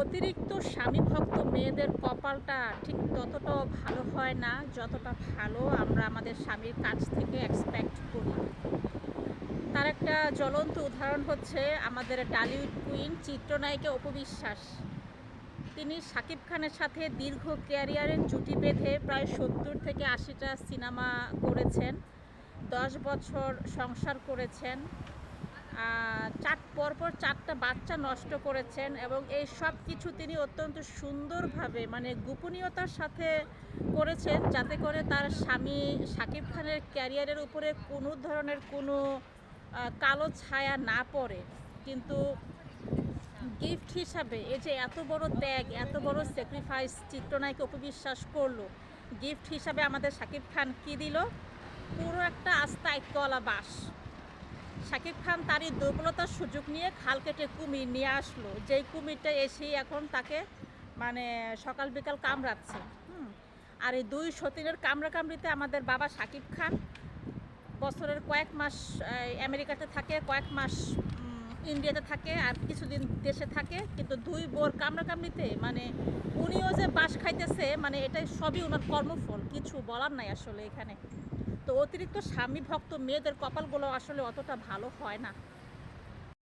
অতিরিক্ত স্বামী ভক্ত মেয়েদের কপালটা ঠিক ততটাও ভালো হয় না যতটা ভালো আমরা আমাদের স্বামীর কাছ থেকে এক্সপেক্ট করি। তার একটা জ্বলন্ত উদাহরণ হচ্ছে আমাদের ডালিউড কুইন চিত্রনায়িকা অপবিশ্বাস। তিনি শাকিব খানের সাথে দীর্ঘ ক্যারিয়ারের জুটি বেঁধে প্রায় সত্তর থেকে আশিটা সিনেমা করেছেন, দশ বছর সংসার করেছেন পরপর চারটা বাচ্চা নষ্ট করেছেন এবং এই সব কিছু তিনি অত্যন্ত সুন্দরভাবে মানে গোপনীয়তার সাথে করেছেন যাতে করে তার স্বামী শাকিব খানের ক্যারিয়ারের উপরে কোনো ধরনের কোনো কালো ছায়া না পড়ে। কিন্তু গিফট হিসাবে এই যে এত বড় ত্যাগ, এত বড় স্যাক্রিফাইস চিত্রনায়ক অপবিশ্বাস করল, গিফট হিসাবে আমাদের শাকিব খান কি দিল? পুরো একটা আস্থা একলা বাস শাকিব খান তারই দুর্বলতার সুযোগ নিয়ে খাল কেটে কুমির নিয়ে আসলো। যেই কুমিরটা এসেই এখন তাকে মানে সকাল বিকাল কামড়াচ্ছে। হুম। আর এই দুই সতীনের কামড়া কামড়িতে আমাদের বাবা শাকিব খান বছরের কয়েক মাস আমেরিকাতে থাকে, কয়েক মাস ইন্ডিয়াতে থাকে আর কিছুদিন দেশে থাকে। কিন্তু দুই বোর কামড়া কামড়িতে মানে উনিও যে বাস খাইতেছে মানে এটাই সবই ওনার কর্মফল। কিছু বলার নাই আসলে এখানে। তো অতিরিক্ত স্বামী ভক্ত মেয়েদের কপালগুলো আসলে অতটা ভালো হয় না।